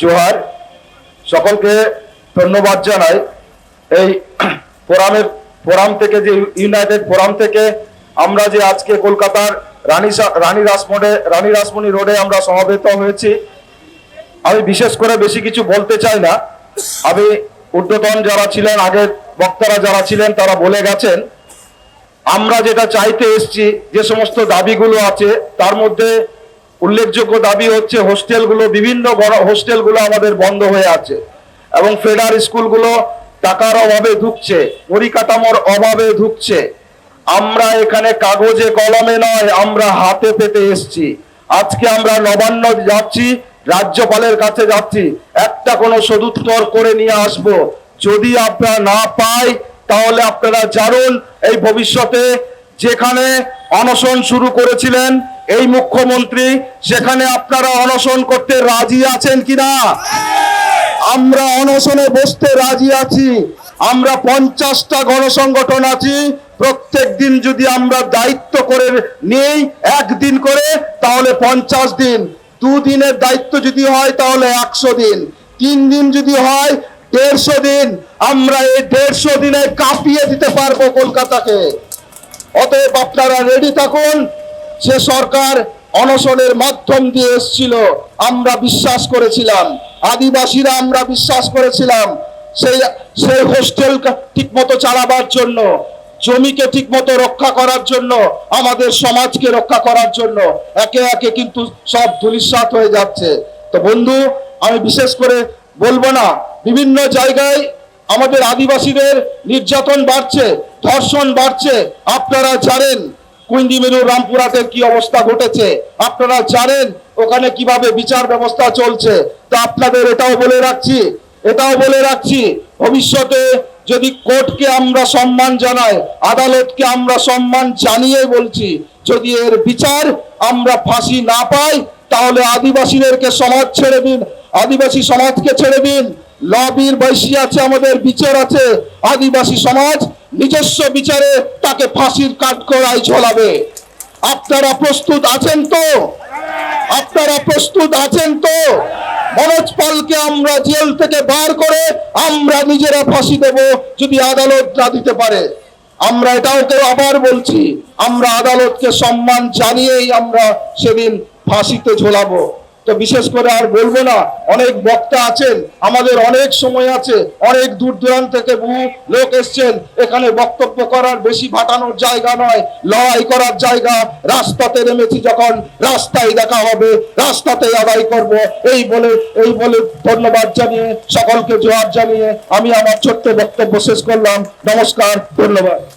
জোহার, সকলকে ধন্যবাদ জানাই। এই ফোরামের ফোরাম থেকে যে ইউনাইটেড ফোরাম থেকে আমরা যে আজকে কলকাতার রানী রানী রাসমোডে রানী রাসমণি রোডে আমরা সমাবেত হয়েছি। আমি বিশেষ করে বেশি কিছু বলতে চাই না। আমি ঊর্ধ্বতন যারা ছিলেন, আগের বক্তারা যারা ছিলেন, তারা বলে গেছেন, আমরা যেটা চাইতে এসছি, যে সমস্ত দাবিগুলো আছে, তার মধ্যে উল্লেখযোগ্য দাবি হচ্ছে হোস্টেলগুলো, বিভিন্ন হোস্টেলগুলো আমাদের বন্ধ হয়ে আছে এবং ফেডার স্কুলগুলো টাকার অভাবে ঢুকছে পরিকাঠামোর অভাবে ঢুকছে আমরা এখানে কাগজে কলমে নয়, আমরা হাতে পেতে এসছি। আজকে আমরা নবান্ন যাচ্ছি, রাজ্যপালের কাছে যাচ্ছি। একটা কোনো সদুত্তর করে নিয়ে আসব। যদি আপনারা না পাই, তাহলে আপনারা জানুন, এই ভবিষ্যতে যেখানে অনশন শুরু করেছিলেন এই মুখ্যমন্ত্রী, সেখানে আপনারা অনশন করতে রাজি আছেন কিনা? আমরা অনশনে বসতে রাজি আছি। আমরা পঞ্চাশটা গণসংগঠন আছি। প্রত্যেক দিন যদি আমরা দায়িত্ব করে নেই, একদিন করে, তাহলে পঞ্চাশ দিন। দুদিনের দায়িত্ব যদি হয়, তাহলে একশো দিন। তিন দিন যদি হয়, দেড়শো দিন। আমরা এই দেড়শো দিনে কাঁপিয়ে দিতে পারব কলকাতাকে। অতএব আপনারা রেডি থাকুন। সে সরকার অনশনের মাধ্যম দিয়ে এসছিল, আমরা বিশ্বাস করেছিলাম। আদিবাসীরা আমরা বিশ্বাস করেছিলাম সেই সেই হোস্টেল ঠিকমতো চালাবার জন্য, জমিকে ঠিকমতো রক্ষা করার জন্য, আমাদের সমাজকে রক্ষা করার জন্য। একে একে কিন্তু সব ধুলিস্বাত হয়ে যাচ্ছে। তো বন্ধু, আমি বিশেষ করে বলব না, বিভিন্ন জায়গায় আমাদের আদিবাসীদের নির্যাতন বাড়ছে, ধর্ষণ বাড়ছে, আপনারা জানেন। কুইন্দিমেরু রামপুরহাটের কি অবস্থা ঘটেছে? আপনারা জানেন ওখানে কীভাবে বিচার ব্যবস্থা চলছে। তা আপনাদের এটাও বলে রাখছি, এটাও বলে রাখছি, ভবিষ্যতে যদি কোর্টকে আমরা সম্মান জানাই, আদালতকে আমরা সম্মান জানিয়ে বলছি, যদি এর বিচার আমরা ফাঁসি না পাই, তাহলে আদিবাসীদেরকে সমাজ ছেড়ে দিন, আদিবাসী সমাজকে ছেড়ে দিন। লবির বৈশী আছে, আমাদের বিচার আছে। আদিবাসী সমাজ নিজস্ব বিচারে তাকে ফাঁসির কাঠগড়ায় ঝোলাবে। আপনারা প্রস্তুত আছেন তো? আপনারা প্রস্তুত আছেন তো? মনোজ পালকে আমরা জেল থেকে বার করে আমরা নিজেরা ফাঁসি দেব যদি আদালত না দিতে পারে। আমরা এটাও কেউ আবার বলছি, আমরা আদালতকে সম্মান জানিয়েই আমরা সেদিন ফাঁসিতে ঝোলাবো। তো বিশেষ করে আর বলব না, অনেক বক্তা আছেন, আমাদের অনেক সময় আছে, অনেক দূর দূরান্ত থেকে বহু লোক এসছেন, এখানে বক্তব্য করার বেশি ভাটানোর জায়গা নয়, লড়াই করার জায়গা, রাস্তাতে নেমেছি যখন, রাস্তায় দেখা হবে, রাস্তাতে আদায় করব, এই বলে এই বলে ধন্যবাদ জানিয়ে, সকলকে জোয়ার জানিয়ে, আমি আমার ছোট্ট বক্তব্য শেষ করলাম, নমস্কার, ধন্যবাদ।